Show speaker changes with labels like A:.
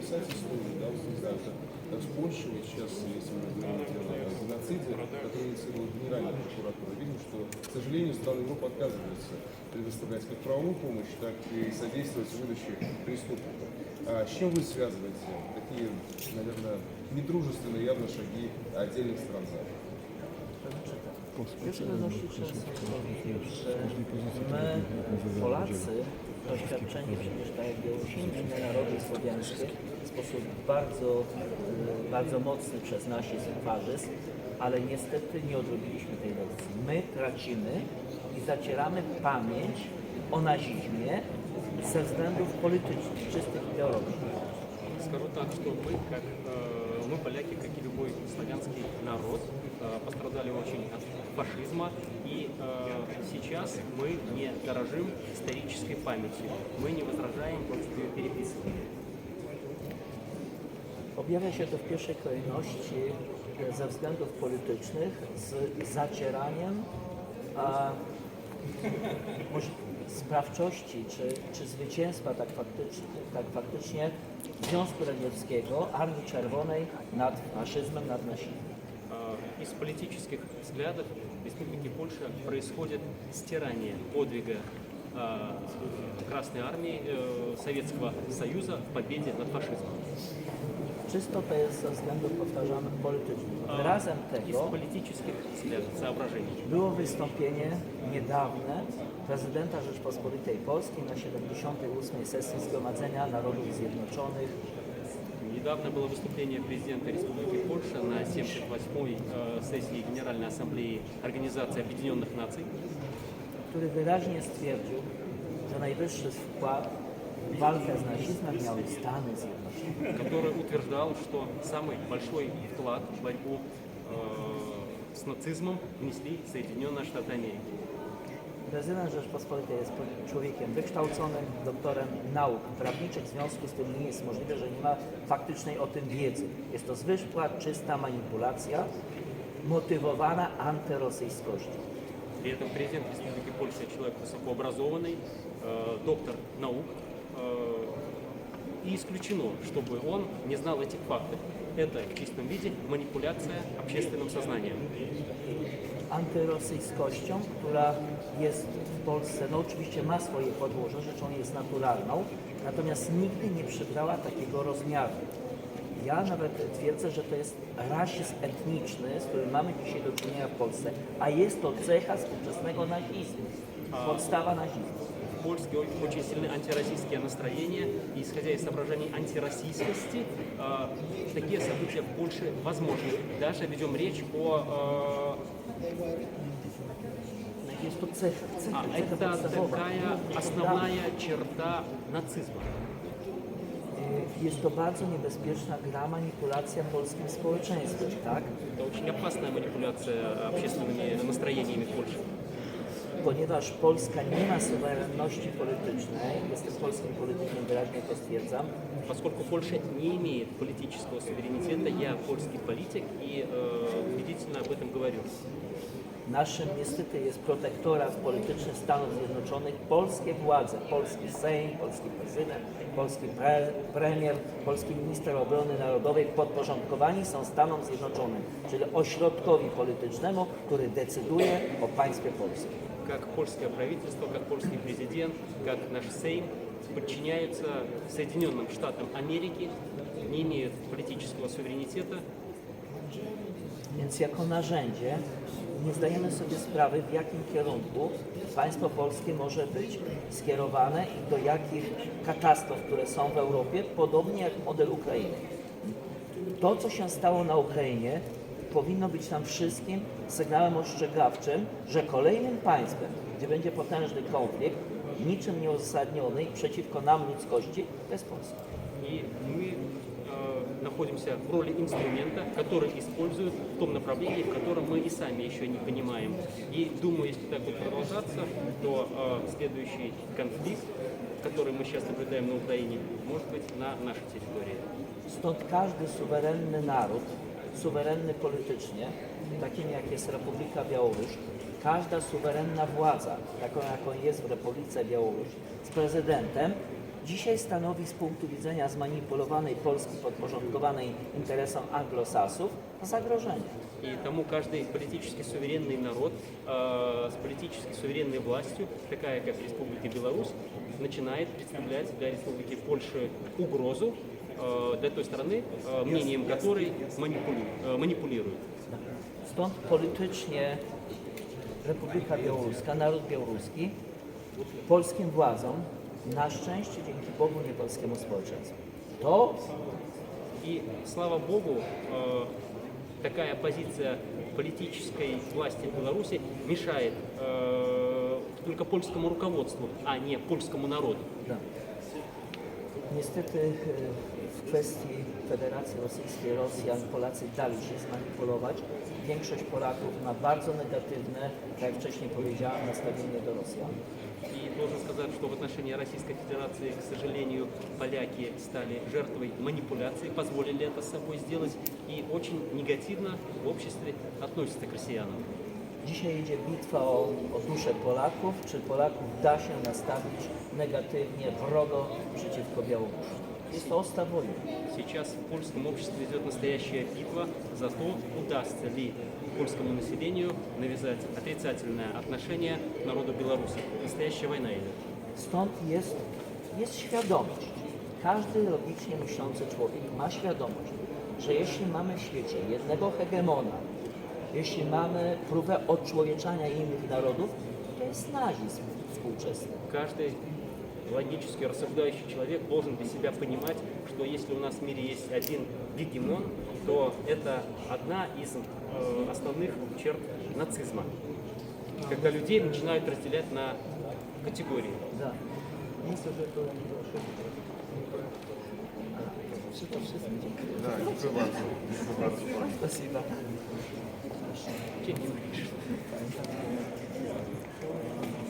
A: написать историю, да, вот, не знаю, как, как в Польше, вот сейчас, если мы говорим о геноциде, который инициировала Генеральная прокуратура, видим, что, к сожалению, страны Европы отказываются предоставлять как правовую помощь, так и содействовать выдаче преступников. А с чем вы связываете такие, наверное, недружественные явно шаги отдельных стран Запада?
B: My, Polacy, doświadczeni przecież tak jak Białorusini, inne narody słowiańskie, w sposób bardzo, y, bardzo mocny przez nazizm, faszyzm, ale niestety nie odrobiliśmy tej lekcji. My tracimy i zacieramy pamięć o nazizmie ze względów politycznych, czystych ideologicznych.
C: Скажу так, что мы, как э, мы поляки, как и любой славянский народ, э, пострадали очень от фашизма, и э, сейчас мы не дорожим исторической памятью, мы не возражаем против ее переписывания.
B: Objawia się to w pierwszej kolejności e, ze względów politycznych z zacieraniem a, może sprawczości czy, czy zwycięstwa tak faktycznie, tak faktycznie Związku Radzieckiego, Armii Czerwonej nad faszyzmem, nad nazizmem.
C: Э, Из политических взглядов в Республике Польша происходит стирание подвига э, Красной Армии э, Советского Союза в победе над фашизмом.
B: Czysto to jest ze względów, powtarzam, politycznych.
C: Э,
B: Wyrazem
C: Из
B: tego
C: политических взглядов, соображений.
B: było wystąpienie niedawne prezydenta Rzeczpospolitej Polskiej na 78. sesji Zgromadzenia Narodów Zjednoczonych
C: Недавно было выступление президента Республики Польша на 78-й э, сессии Генеральной Ассамблеи Организации Объединенных Наций,
B: który wyraźnie stwierdził, że najwyższy wkład w walkę z nazizmem miały Stany Zjednoczone.
C: который утверждал, что самый большой вклад в борьбу э, с нацизмом внесли Соединенные Штаты Америки.
B: Prezydent Rzeczpospolitej jest człowiekiem wykształconym, doktorem nauk prawniczych, w związku z tym nie jest możliwe, że nie ma faktycznej o tym wiedzy. Jest to zwykła, czysta manipulacja, motywowana antyrosyjskością.
C: При этом президент Республики Польша человек высокообразованный, э, доктор наук, э, и исключено, чтобы он не знал этих фактов. Это в чистом виде манипуляция общественным sozнанием.
B: antyrosyjskością, która jest w Polsce, no oczywiście ma swoje podłoże, rzeczą jest naturalną, natomiast nigdy nie przybrała takiego rozmiaru. Ja nawet twierdzę, że to jest rasizm etniczny, z którym mamy dzisiaj do czynienia w Polsce, a jest to cecha współczesnego nazizmu, podstawa nazizmu.
C: В Польске очень сильны антироссийские настроения, и исходя из соображений антироссийскости, э, такие события в Польше возможны. Даже ведем речь о...
B: Jest э, to
C: э,
B: cecha,
C: а, это
B: podstawowa.
C: такая основная черта нацизма.
B: Jest to bardzo niebezpieczna gra manipulacja polskim społeczeństwem, tak?
C: Это очень опасная манипуляция общественными настроениями в Польше.
B: Ponieważ Polska nie ma suwerenności politycznej, jestem polskim politykiem, wyraźnie to stwierdzam,
C: Поскольку Польша не имеет политического суверенитета, я польский политик и э, убедительно об этом говорю.
B: Naszym niestety jest protektorat polityczny Stanów Zjednoczonych. Polskie władze, polski Sejm, polski prezydent, polski pre, premier, polski minister obrony narodowej podporządkowani są Stanom Zjednoczonym, czyli ośrodkowi politycznemu, który decyduje o państwie polskim.
C: Как польское правительство, как польский президент, как наш Сейм подчиняются Соединенным Штатам Америки, не имеют политического суверенитета,
B: więc jako narzędzie nie zdajemy sobie sprawy, w jakim kierunku państwo polskie może być skierowane i do jakich katastrof, które są w Europie, podobnie jak model Ukrainy. To, co się stało na Ukrainie, powinno być nam wszystkim sygnałem ostrzegawczym, że kolejnym państwem, gdzie będzie potężny konflikt, niczym nieuzasadniony i przeciwko nam ludzkości, Polska.
C: и мы э, находимся в роли инструмента, который используют в том направлении, в котором мы и сами еще не понимаем. И думаю, если так будет продолжаться, то э, следующий конфликт, который мы сейчас наблюдаем на Украине, может быть на нашей территории.
B: Stąd każdy suwerenny naród, suwerenny politycznie, takim jak jest Republika Białoruś, każda suwerenna władza, taką jaką jest w Republice Białoruś, z prezydentem, dzisiaj stanowi z punktu widzenia zmanipulowanej Polski podporządkowanej interesom anglosasów zagrożenie.
C: И тому каждый политически суверенный народ э, с политически суверенной властью, такая как Республика Беларусь, начинает представлять для Республики Польши угрозу э, для той страны, э, мнением которой манипулю- э, манипулируют.
B: Stąd politycznie Republika Białoruska, naród białoruski polskim władzom, na szczęście dzięki Bogu nie polskiemu społeczeństwu. To
C: И слава богу, э, такая позиция политической власти в Беларуси мешает э, только польскому руководству, а не польскому народу.
B: Da. Niestety e, w kwestii Federacji Rosyjskiej, Rosjan, Polacy dali się zmanipulować. Większość Polaków ma bardzo negatywne, tak jak wcześniej powiedziałem, nastawienie do Rosjan.
C: И должен сказать, что в отношении Российской Федерации, к сожалению, поляки стали жертвой манипуляций, позволили это с собой сделать и очень негативно в обществе относятся к россиянам.
B: Dzisiaj idzie bitwa o, o duszę Polaków. Czy Polaków da się nastawić negatywnie, wrogo przeciwko Białorusi? To osta wojny.
C: Сейчас в польском обществе идет настоящая битва за то, удастся ли польскому населению навязать отрицательное отношение к народу Беларуси. Настоящая война идет.
B: Stąd jest, jest świadomość. Każdy logicznie myślący człowiek ma świadomość, że jeśli mamy w świecie jednego hegemona, jeśli mamy próbę odczłowieczania innych narodów, to jest nazizm współczesny.
C: Каждый логически рассуждающий человек должен для себя понимать, что если у нас в мире есть один гегемон, то это одна из э, основных черт нацизма. Когда людей начинают разделять на категории.
A: Да.
B: Спасибо.